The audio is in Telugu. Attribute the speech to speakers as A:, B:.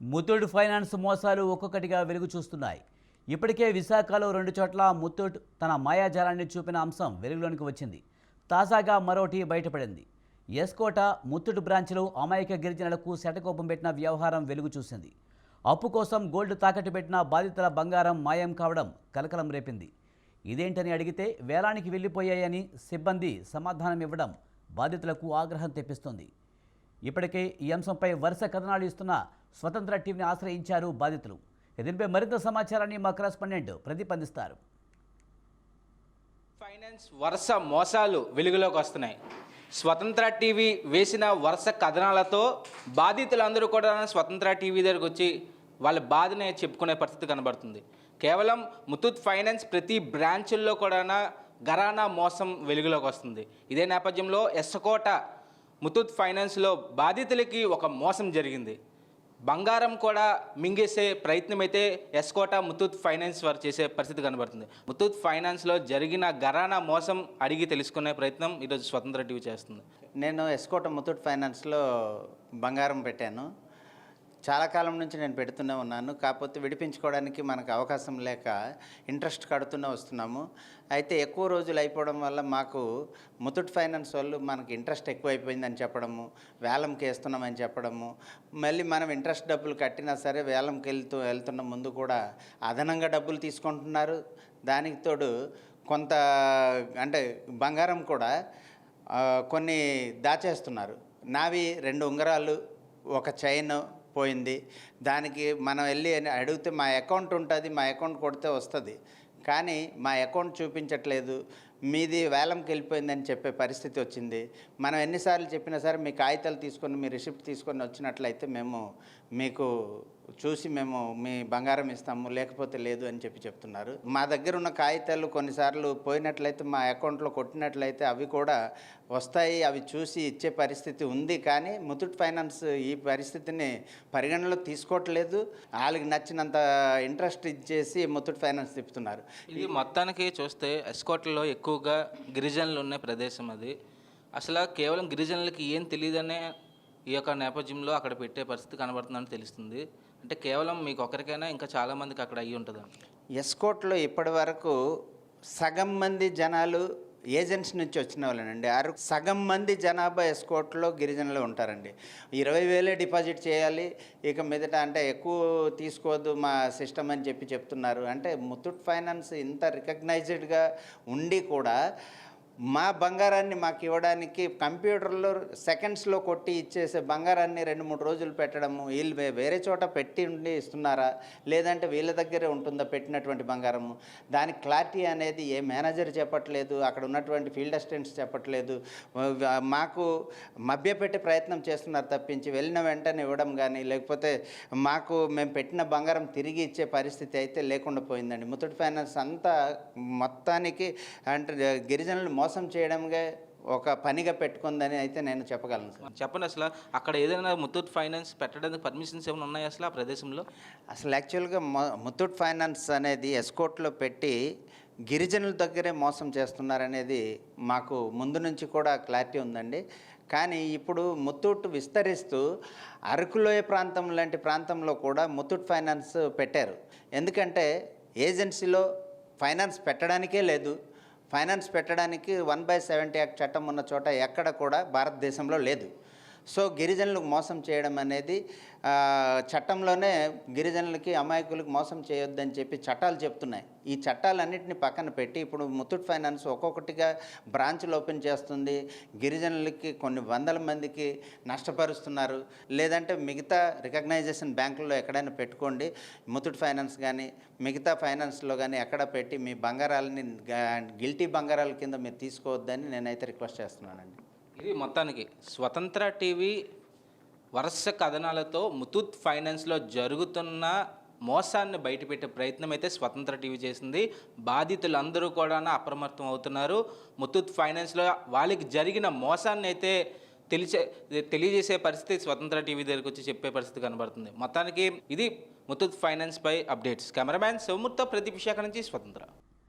A: ముత్తూట్ ఫైనాన్స్ మోసాలు ఒక్కొక్కటిగా వెలుగు చూస్తున్నాయి. ఇప్పటికే విశాఖలో రెండు చోట్ల ముత్తూట్ తన మాయాజాలాన్ని చూపిన అంశం వెలుగులోనికి వచ్చింది. తాజాగా మరోటి బయటపడింది. ఎస్కోట ముత్తూట్ బ్రాంచ్లో అమాయక గిరిజనులకు శటకోపం పెట్టిన వ్యవహారం వెలుగు చూసింది. అప్పు కోసం గోల్డ్ తాకట్టు పెట్టిన బాధితుల బంగారం మాయం కావడం కలకలం రేపింది. ఇదేంటని అడిగితే వేలానికి వెళ్ళిపోయాయని సిబ్బంది సమాధానం ఇవ్వడం బాధితులకు ఆగ్రహం తెప్పిస్తోంది. ఇప్పటికే ఈ అంశంపై వరుస కథనాలు ఇస్తున్న స్వతంత్ర టీవీని ఆశ్రయించారు బాధితులు. దీనిపై మరింత సమాచారాన్ని మా కరెస్పాండెంట్ ప్రతిపందిస్తారు
B: ఫైనాన్స్ వరుస మోసాలు వెలుగులోకి వస్తున్నాయి. స్వతంత్ర టీవీ వేసిన వరుస కథనాలతో బాధితులందరూ కూడా స్వతంత్ర టీవీ దగ్గరకు వచ్చి వాళ్ళ బాధనే చెప్పుకునే పరిస్థితి కనబడుతుంది. కేవలం ముతూత్ ఫైనాన్స్ ప్రతి బ్రాంచుల్లో కూడా గరానా మోసం వెలుగులోకి వస్తుంది. ఇదే నేపథ్యంలో ఎస్సకోట ముతూత్ ఫైనాన్స్లో బాధితులకి ఒక మోసం జరిగింది. బంగారం కూడా మింగేసే ప్రయత్నం అయితే ఎస్కోటా ముతూత్ ఫైనాన్స్ వారు చేసే పరిస్థితి కనబడుతుంది. ముత్తూట్ ఫైనాన్స్లో జరిగిన గరానా మోసం అడిగి తెలుసుకునే ప్రయత్నం ఈరోజు స్వతంత్ర టీవీ చేస్తుంది.
C: నేను ఎస్కోట ముత్తూట్ ఫైనాన్స్లో బంగారం పెట్టాను. చాలా కాలం నుంచి నేను పెడుతూనే ఉన్నాను. కాకపోతే విడిపించుకోవడానికి మనకు అవకాశం లేక ఇంట్రెస్ట్ కడుతూనే వస్తున్నాము. అయితే ఎక్కువ రోజులు అయిపోవడం వల్ల మాకు ముతుట్ ఫైనాన్స్ వాళ్ళు మనకి ఇంట్రెస్ట్ ఎక్కువైపోయిందని చెప్పడము వేలంకి వేస్తున్నామని చెప్పడము మళ్ళీ మనం ఇంట్రెస్ట్ డబ్బులు కట్టినా సరే వేలంకి వెళ్తూ వెళ్తున్న ముందు కూడా అదనంగా డబ్బులు తీసుకుంటున్నారు. దానికి తోడు కొంత అంటే బంగారం కూడా కొన్ని దాచేస్తున్నారు. నావి రెండు ఉంగరాలు ఒక చైన్ పోయింది. దానికి మనం వెళ్ళి అడిగితే మా అకౌంట్ ఉంటుంది మా అకౌంట్ కొడితే వస్తుంది. కానీ మా అకౌంట్ చూపించట్లేదు. మీది వేలంకి వెళ్ళిపోయిందని చెప్పే పరిస్థితి వచ్చింది. మనం ఎన్నిసార్లు చెప్పినా సరే మీ కాగితాలు తీసుకొని మీ రిసిప్ట్ తీసుకొని వచ్చినట్లయితే మేము మీకు చూసి మేము మీ బంగారం ఇస్తాము లేకపోతే లేదు అని చెప్పి చెప్తున్నారు. మా దగ్గర ఉన్న కాగితాలు కొన్నిసార్లు పోయినట్లయితే మా అకౌంట్లో కొట్టినట్లయితే అవి కూడా వస్తాయి అవి చూసి ఇచ్చే పరిస్థితి ఉంది. కానీ ముతూట్ ఫైనాన్స్ ఈ పరిస్థితిని పరిగణలో తీసుకోవట్లేదు. వాళ్ళకి నచ్చినంత ఇంట్రెస్ట్ ఇచ్చేసి ముతూట్ ఫైనాన్స్ తిప్పుతున్నారు.
B: ఇది మొత్తానికి చూస్తే ఎస్కోట్లో ఎక్కువగా గిరిజనులు ఉన్న ప్రదేశం అది. అసలు కేవలం గిరిజనులకి ఏం తెలియదనే ఈ యొక్క నేపథ్యంలో అక్కడ పెట్టే పరిస్థితి కనబడుతుందని తెలుస్తుంది. అంటే కేవలం మీకు ఒకరికైనా ఇంకా చాలామందికి అక్కడ అయ్యి ఉంటుంది?
C: ఎస్కోట్లో ఇప్పటి వరకు సగం మంది జనాలు ఏజెంట్స్ నుంచి వచ్చిన వాళ్ళనండి. ఆరు సగం మంది జనాభా ఎస్కోట్లో గిరిజనులు ఉంటారండి. ఇరవై వేలే డిపాజిట్ చేయాలి. ఇక మీదట అంటే ఎక్కువ తీసుకోవద్దు మా సిస్టమ్ అని చెప్పి చెప్తున్నారు. అంటే ముత్తూట్ ఫైనాన్స్ ఇంత రికగ్నైజ్డ్గా ఉండి కూడా మా బంగారాన్ని మాకు ఇవ్వడానికి కంప్యూటర్లో సెకండ్స్లో కొట్టి ఇచ్చేసే బంగారాన్ని రెండు మూడు రోజులు పెట్టడము వీళ్ళు వేరే చోట పెట్టి ఉండి ఇస్తున్నారా? లేదంటే వీళ్ళ దగ్గరే ఉంటుందా పెట్టినటువంటి బంగారము? దాని క్లారిటీ అనేది ఏ మేనేజర్ చెప్పట్లేదు అక్కడ ఉన్నటువంటి ఫీల్డ్ అసిస్టెంట్స్ చెప్పట్లేదు. మాకు మభ్యపెట్టే ప్రయత్నం చేస్తున్నారు తప్పించి వెళ్ళిన వెంటనే ఇవ్వడం కానీ లేకపోతే మాకు మేము పెట్టిన బంగారం తిరిగి ఇచ్చే పరిస్థితి అయితే లేకుండా పోయిందండి. ముత్తూట్ ఫైనాన్స్ అంతా మొత్తానికి అంటే గిరిజనులు మోసం చేయడంగా ఒక పనిగా పెట్టుకుందని అయితే నేను చెప్పగలను సార్.
B: చెప్పండి అసలు అక్కడ ఏదైనా ముత్తూట్ ఫైనాన్స్ పెట్టడానికి పర్మిషన్స్ ఏమైనా ఉన్నాయి అసలు ఆ ప్రదేశంలో?
C: అసలు యాక్చువల్గా మొ- ముత్తూట్ ఫైనాన్స్ అనేది ఎస్కోట్లో పెట్టి గిరిజనుల దగ్గరే మోసం చేస్తున్నారనేది మాకు ముందు నుంచి కూడా క్లారిటీ ఉందండి. కానీ ఇప్పుడు ముత్తూట్ విస్తరిస్తూ అరకులోయ ప్రాంతం లాంటి ప్రాంతంలో కూడా ముత్తూట్ ఫైనాన్స్ పెట్టారు. ఎందుకంటే ఏజెన్సీలో ఫైనాన్స్ పెట్టడానికే లేదు. ఫైనాన్స్ పెట్టడానికి వన్ బై సెవెంటీ యాక్ట్ చట్టం ఉన్న చోట ఎక్కడ కూడా భారతదేశంలో లేదు. సో గిరిజనులకు మోసం చేయడం అనేది చట్టంలోనే గిరిజనులకి అమాయకులకు మోసం చేయొద్దని చెప్పి చట్టాలు చెప్తున్నాయి. ఈ చట్టాలన్నింటినీ పక్కన పెట్టి ఇప్పుడు ముత్తూట్ ఫైనాన్స్ ఒక్కొక్కటిగా బ్రాంచ్లు ఓపెన్ చేస్తుంది. గిరిజనులకి కొన్ని వందల మందికి నష్టపరుస్తున్నారు. లేదంటే మిగతా రికగ్నైజేషన్ బ్యాంకుల్లో ఎక్కడైనా పెట్టుకోండి. ముత్తూట్ ఫైనాన్స్ కానీ మిగతా ఫైనాన్స్లో కానీ ఎక్కడ పెట్టి మీ బంగారాలని గిల్టీ బంగారాల కింద మీరు తీసుకోవద్దని నేనైతే రిక్వెస్ట్ చేస్తున్నానండి.
B: ఇది మొత్తానికి. స్వతంత్ర టీవీ వరుస కథనాలతో ముతూత్ ఫైనాన్స్లో జరుగుతున్న మోసాన్ని బయటపెట్టే ప్రయత్నం అయితే స్వతంత్ర టీవీ చేసింది. బాధితులందరూ కూడా అప్రమత్తం అవుతున్నారు. ముతూత్ ఫైనాన్స్లో వాళ్ళకి జరిగిన మోసాన్ని అయితే తెలిసే తెలియజేసే పరిస్థితి స్వతంత్ర టీవీ దగ్గరికి వచ్చి చెప్పే పరిస్థితి కనబడుతుంది. మొత్తానికి ఇది ముతూత్ ఫైనాన్స్ పై అప్డేట్స్. కెమెరామ్యాన్ శివమూర్తో ప్రతి విశాఖ నుంచి స్వతంత్ర.